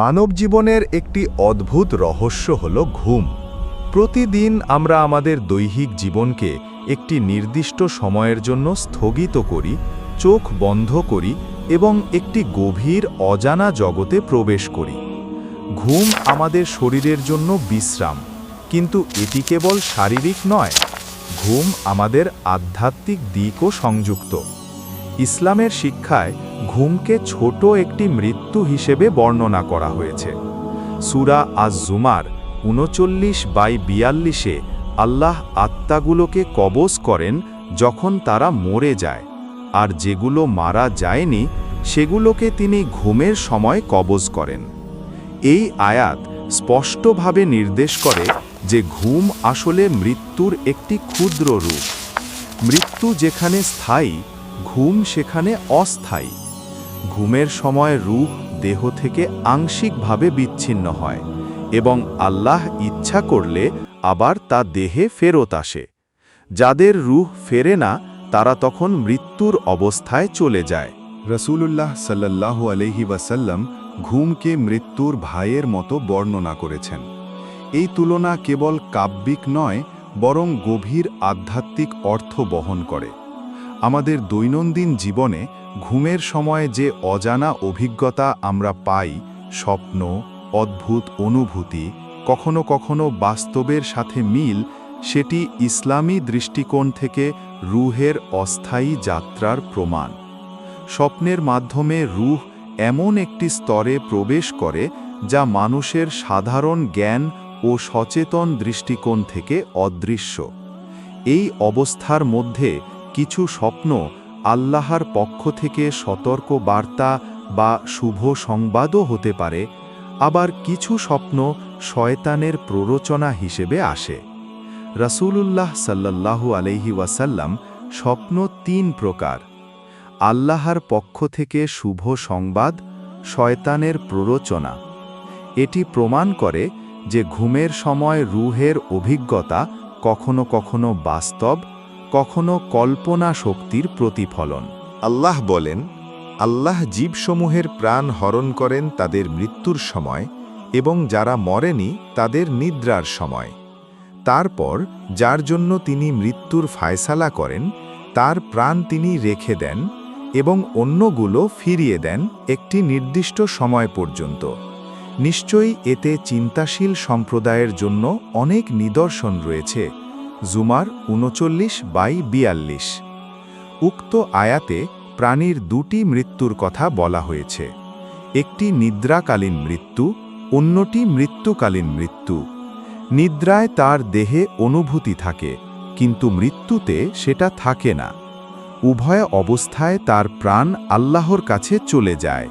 মানব জীবনের একটি অদ্ভুত রহস্য হল ঘুম। প্রতিদিন আমরা আমাদের দৈহিক জীবনকে একটি নির্দিষ্ট সময়ের জন্য স্থগিত করি, চোখ বন্ধ করি এবং একটি গভীর অজানা জগতে প্রবেশ করি। ঘুম আমাদের শরীরের জন্য বিশ্রাম, কিন্তু এটি কেবল শারীরিক নয়, ঘুম আমাদের আধ্যাত্মিক দিকও সংযুক্ত। ইসলামের শিক্ষায় ঘুমকে ছোট একটি মৃত্যু হিসেবে বর্ণনা করা হয়েছে। সুরা আজ জুমার উনচল্লিশ বাই বিয়াল্লিশে আল্লাহ আত্মাগুলোকে কবজ করেন যখন তারা মরে যায়, আর যেগুলো মারা যায়নি, সেগুলোকে তিনি ঘুমের সময় কবজ করেন। এই আয়াত স্পষ্টভাবে নির্দেশ করে যে ঘুম আসলে মৃত্যুর একটি ক্ষুদ্র রূপ। মৃত্যু যেখানে স্থায়ী ঘুম সেখানে অস্থায়ী। ঘুমের সময় রূহ দেহ থেকে আংশিকভাবে বিচ্ছিন্ন হয় এবং আল্লাহ ইচ্ছা করলে আবার তা দেহে ফেরত আসে। যাদের রূহ ফেরে না, তারা তখন মৃত্যুর অবস্থায় চলে যায়। রসুলুল্লাহ সাল্লাল্লাহু আলহি ওয়াসাল্লাম ঘুমকে মৃত্যুর ভাইয়ের মতো বর্ণনা করেছেন। এই তুলনা কেবল কাব্যিক নয়, বরং গভীর আধ্যাত্মিক অর্থ বহন করে। আমাদের দৈনন্দিন জীবনে ঘুমের সময় যে অজানা অভিজ্ঞতা আমরা পাই, স্বপ্ন, অদ্ভুত অনুভূতি, কখনো কখনো বাস্তবের সাথে মিল, সেটি ইসলামী দৃষ্টিকোণ থেকে রুহের অস্থায়ী যাত্রার প্রমাণ। স্বপ্নের মাধ্যমে রুহ এমন একটি স্তরে প্রবেশ করে যা মানুষের সাধারণ জ্ঞান ও সচেতন দৃষ্টিকোণ থেকে অদৃশ্য। এই অবস্থার মধ্যে কিছু স্বপ্ন আল্লাহর পক্ষ থেকে সতর্ক বার্তা বা শুভ সংবাদও হতে পারে, আবার কিছু স্বপ্ন শয়তানের প্ররোচনা হিসেবে আসে। রাসূলুল্লাহ সাল্লাল্লাহু আলাইহি ওয়াসাল্লাম স্বপ্ন তিন প্রকার। আল্লাহর পক্ষ থেকে শুভ সংবাদ, শয়তানের প্ররোচনা। এটি প্রমাণ করে যে ঘুমের সময় রুহের অভিজ্ঞতা কখনো কখনো বাস্তব কখনো কল্পনা শক্তির প্রতিফলন। আল্লাহ বলেন, আল্লাহ জীবসমূহের প্রাণ হরণ করেন তাদের মৃত্যুর সময় এবং যারা মরেনি তাদের নিদ্রার সময়। তারপর যার জন্য তিনি মৃত্যুর ফায়সালা করেন, তার প্রাণ তিনি রেখে দেন এবং অন্যগুলো ফিরিয়ে দেন একটি নির্দিষ্ট সময় পর্যন্ত। নিশ্চয়ই এতে চিন্তাশীল সম্প্রদায়ের জন্য অনেক নিদর্শন রয়েছে। জুমার উনচল্লিশ বাই বিয়াল্লিশ। উক্ত আয়াতে প্রাণীর দুটি মৃত্যুর কথা বলা হয়েছে। একটি নিদ্রাকালীন মৃত্যু, অন্যটি মৃত্যুকালীন মৃত্যু। নিদ্রায় তার দেহে অনুভূতি থাকে, কিন্তু মৃত্যুতে সেটা থাকে না। উভয় অবস্থায় তার প্রাণ আল্লাহর কাছে চলে যায়।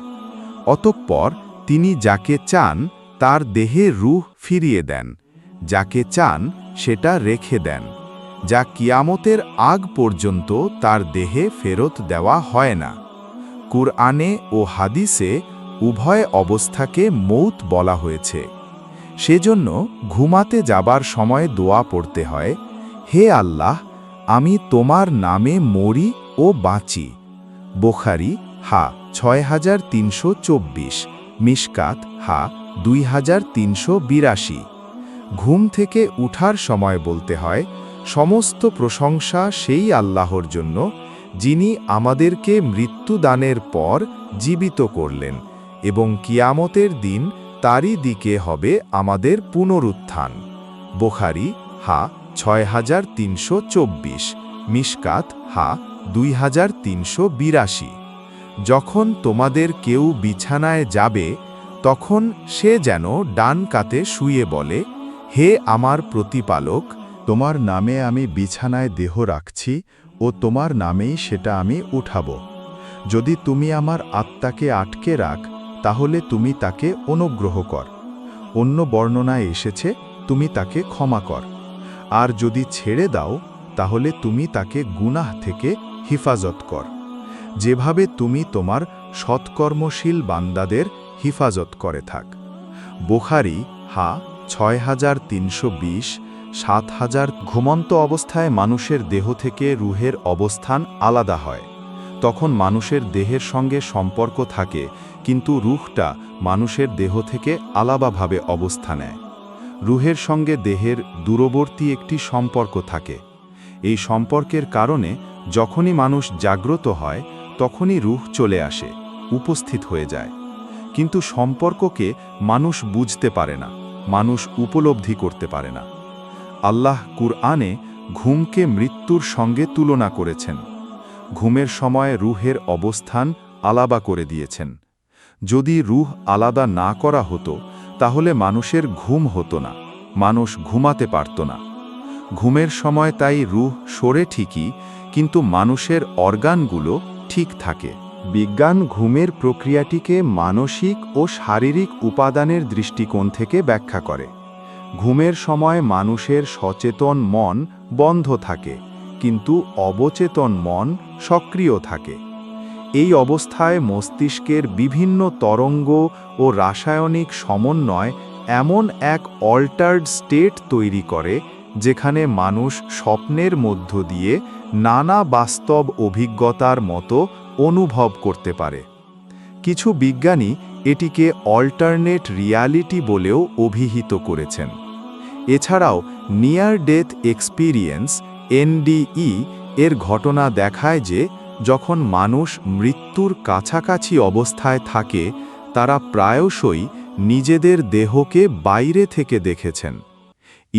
অতঃপর তিনি যাকে চান, তার দেহে রুহ ফিরিয়ে দেন। যাকে চান সেটা রেখে দেন, যা কিয়ামতের আগ পর্যন্ত তার দেহে ফেরত দেওয়া হয় না। কুরআনে ও হাদিসে উভয় অবস্থাকে মৌত বলা হয়েছে। সেজন্য ঘুমাতে যাবার সময় দোয়া পড়তে হয়, হে আল্লাহ, আমি তোমার নামে মরি ও বাঁচি। বোখারি, হা ছয় হাজার তিনশো চব্বিশ, মিশকাত, হা দুই হাজার তিনশো বিরাশি। ঘুম থেকে উঠার সময় বলতে হয়, সমস্ত প্রশংসা সেই আল্লাহর জন্য, যিনি আমাদেরকে মৃত্যুদানের পর জীবিত করলেন এবং কিয়ামতের দিন তারই দিকে হবে আমাদের পুনরুত্থান। বোখারি, হা ছয় হাজার তিনশো চব্বিশ, মিশকাত, হা, দুই হাজার তিনশো বিরাশি। যখন তোমাদের কেউ বিছানায় যাবে, তখন সে যেন ডান কাতে শুয়ে বলে হে আমার প্রতিপালক, তোমার নামে আমি বিছানায় দেহ রাখছি ও তোমার নামেই সেটা আমি উঠাব। যদি তুমি আমার আত্মাকে আটকে রাখ, তাহলে তুমি তাকে অনুগ্রহ কর। অন্য বর্ণনায় এসেছে, তুমি তাকে ক্ষমা কর। আর যদি ছেড়ে দাও, তাহলে তুমি তাকে গুনাহ থেকে হিফাজত কর। যেভাবে তুমি তোমার সৎকর্মশীল বান্দাদের হিফাজত করে থাক। বোখারি, হা ছয় হাজার তিনশো বিশ সাত হাজার ঘুমন্ত অবস্থায় মানুষের দেহ থেকে রুহের অবস্থান আলাদা হয়। তখন মানুষের দেহের সঙ্গে সম্পর্ক থাকে, কিন্তু রুহটা মানুষের দেহ থেকে আলাদাভাবে অবস্থা নেয়। রুহের সঙ্গে দেহের দূরবর্তী একটি সম্পর্ক থাকে। এই সম্পর্কের কারণে যখনই মানুষ জাগ্রত হয়, তখনই রুহ চলে আসে, উপস্থিত হয়ে যায়। কিন্তু সম্পর্ককে মানুষ বুঝতে পারে না। মানুষ উপলব্ধি করতে পারে না। আল্লাহ কুরআনে ঘুমকে মৃত্যুর সঙ্গে তুলনা করেছেন। ঘুমের সময় রুহের অবস্থান আলাদা করে দিয়েছেন। যদি রুহ আলাদা না করা হতো, তাহলে মানুষের ঘুম হতো না, মানুষ ঘুমাতে পারত না। ঘুমের সময় তাই রুহ সরে ঠিকই, কিন্তু মানুষের অর্গানগুলো ঠিক থাকে। বিজ্ঞান ঘুমের প্রক্রিয়াটিকে মানসিক ও শারীরিক উপাদানের দৃষ্টিকোণ থেকে ব্যাখ্যা করে। ঘুমের সময় মানুষের সচেতন মন বন্ধ থাকে, কিন্তু অবচেতন মন সক্রিয় থাকে। এই অবস্থায় মস্তিষ্কের বিভিন্ন তরঙ্গ ও রাসায়নিক সমন্বয় এমন এক অল্টার্ড স্টেট তৈরি করে, যেখানে মানুষ স্বপ্নের মধ্য দিয়ে নানা বাস্তব অভিজ্ঞতার মতো অনুভব করতে পারে। কিছু বিজ্ঞানী এটিকে অল্টারনেট রিয়ালিটি বলেও অভিহিত করেছেন। এছাড়াও নিয়ার ডেথ এক্সপিরিয়েন্স এনডিই এর ঘটনা দেখায় যে যখন মানুষ মৃত্যুর কাছাকাছি অবস্থায় থাকে, তারা প্রায়শই নিজেদের দেহকে বাইরে থেকে দেখেছেন।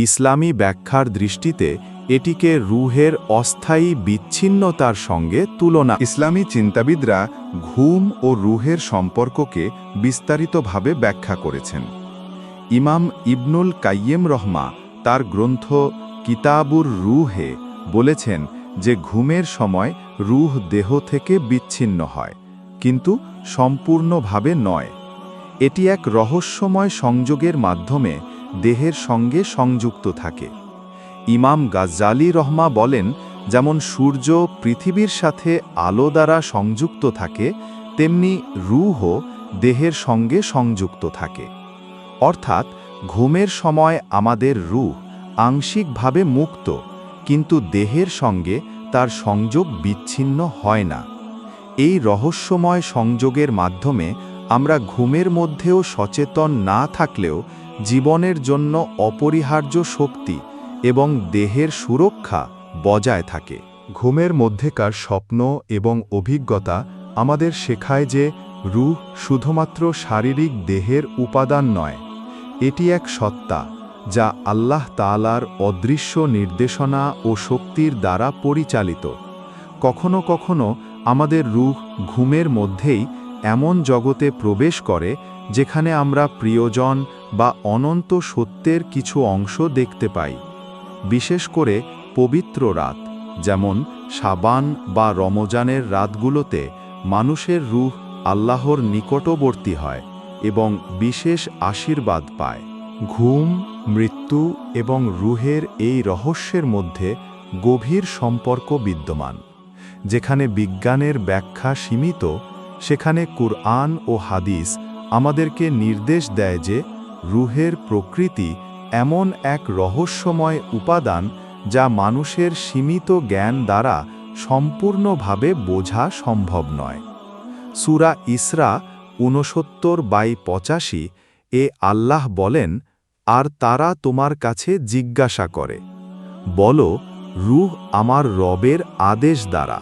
ইসলামী ব্যাখ্যার দৃষ্টিতে এটিকে রুহের অস্থায়ী বিচ্ছিন্নতার সঙ্গে তুলনা। ইসলামী চিন্তাবিদরা ঘুম ও রুহের সম্পর্ককে বিস্তারিতভাবে ব্যাখ্যা করেছেন। ইমাম ইবনুল কাইয়েম রহমা তার গ্রন্থ কিতাবুর রুহে বলেছেন যে ঘুমের সময় রুহ দেহ থেকে বিচ্ছিন্ন হয়, কিন্তু সম্পূর্ণভাবে নয়। এটি এক রহস্যময় সংযোগের মাধ্যমে দেহের সঙ্গে সংযুক্ত থাকে। ইমাম গাজ্জালি রহমা বলেন, যেমন সূর্য পৃথিবীর সাথে আলো দ্বারা সংযুক্ত থাকে, তেমনি রুহও দেহের সঙ্গে সংযুক্ত থাকে। অর্থাৎ, ঘুমের সময় আমাদের রুহ আংশিকভাবে মুক্ত, কিন্তু দেহের সঙ্গে তার সংযোগ বিচ্ছিন্ন হয় না। এই রহস্যময় সংযোগের মাধ্যমে আমরা ঘুমের মধ্যেও সচেতন না থাকলেও জীবনের জন্য অপরিহার্য শক্তি এবং দেহের সুরক্ষা বজায় থাকে। ঘুমের মধ্যেকার স্বপ্ন এবং অভিজ্ঞতা আমাদের শেখায় যে রুহ শুধুমাত্র শারীরিক দেহের উপাদান নয়, এটি এক সত্তা যা আল্লাহ তালার অদৃশ্য নির্দেশনা ও শক্তির দ্বারা পরিচালিত। কখনো কখনো আমাদের রুহ ঘুমের মধ্যেই এমন জগতে প্রবেশ করে যেখানে আমরা প্রিয়জন বা অনন্ত সত্যের কিছু অংশ দেখতে পাই। বিশেষ করে পবিত্র রাত, যেমন সাবান বা রমজানের রাতগুলোতে মানুষের রুহ আল্লাহর নিকটবর্তী হয় এবং বিশেষ আশীর্বাদ পায়। ঘুম, মৃত্যু এবং রুহের এই রহস্যের মধ্যে গভীর সম্পর্ক বিদ্যমান। যেখানে বিজ্ঞানের ব্যাখ্যা সীমিত, সেখানে কুরআন ও হাদিস আমাদেরকে নির্দেশ দেয় যে রুহের প্রকৃতি এমন এক রহস্যময় উপাদান যা মানুষের সীমিত জ্ঞান দ্বারা সম্পূর্ণভাবে বোঝা সম্ভব নয়। সুরা ইসরা ঊনসত্তর বাই পঁচাশি এ আল্লাহ বলেন, আর তারা তোমার কাছে জিজ্ঞাসা করে, বলো, রুহ আমার রবের আদেশ দ্বারা?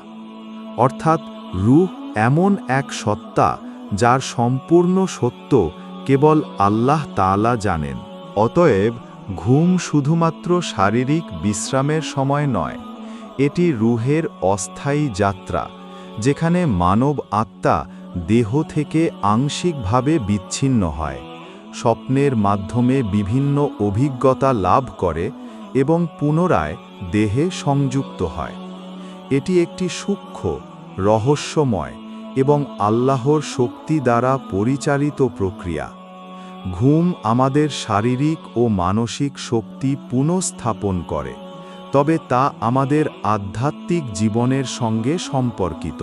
অর্থাৎ, রুহ এমন এক সত্তা যার সম্পূর্ণ সত্য কেবল আল্লাহ তাআলা জানেন। অতএব ঘুম শুধুমাত্র শারীরিক বিশ্রামের সময় নয়, এটি রুহের অস্থায়ী যাত্রা, যেখানে মানব আত্মা দেহ থেকে আংশিকভাবে বিচ্ছিন্ন হয়, স্বপ্নের মাধ্যমে বিভিন্ন অভিজ্ঞতা লাভ করে এবং পুনরায় দেহে সংযুক্ত হয়। এটি একটি সূক্ষ্ম, রহস্যময় এবং আল্লাহর শক্তি দ্বারা পরিচালিত প্রক্রিয়া। ঘুম আমাদের শারীরিক ও মানসিক শক্তি পুনঃস্থাপন করে, তবে তা আমাদের আধ্যাত্মিক জীবনের সঙ্গে সম্পর্কিত।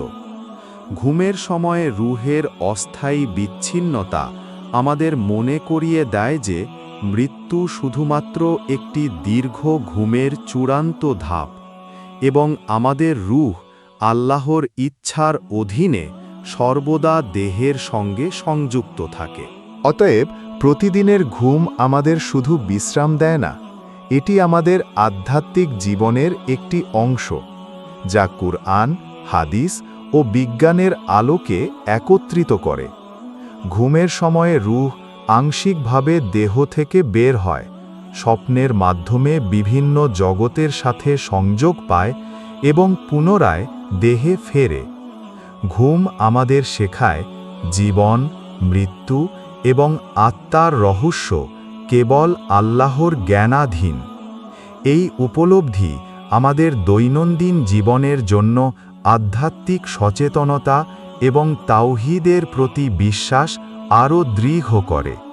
ঘুমের সময়ে রুহের অস্থায়ী বিচ্ছিন্নতা আমাদের মনে করিয়ে দেয় যে, মৃত্যু শুধুমাত্র একটি দীর্ঘ ঘুমের চূড়ান্ত ধাপ, এবং আমাদের রুহ আল্লাহর ইচ্ছার অধীনে সর্বদা দেহের সঙ্গে সংযুক্ত থাকে। অতএব প্রতিদিনের ঘুম আমাদের শুধু বিশ্রাম দেয় না, এটি আমাদের আধ্যাত্মিক জীবনের একটি অংশ, যা কুরআন, হাদিস ও বিজ্ঞানের আলোকে একত্রিত করে। ঘুমের সময়ে রূহ আংশিকভাবে দেহ থেকে বের হয়, স্বপ্নের মাধ্যমে বিভিন্ন জগতের সাথে সংযোগ পায় এবং পুনরায় দেহে ফেরে। ঘুম আমাদের শেখায় জীবন, মৃত্যু এবং আত্মার রহস্য কেবল আল্লাহর জ্ঞানাধীন। এই উপলব্ধি আমাদের দৈনন্দিন জীবনের জন্য আধ্যাত্মিক সচেতনতা এবং তাওহিদের প্রতি বিশ্বাস আরও দৃঢ় করে।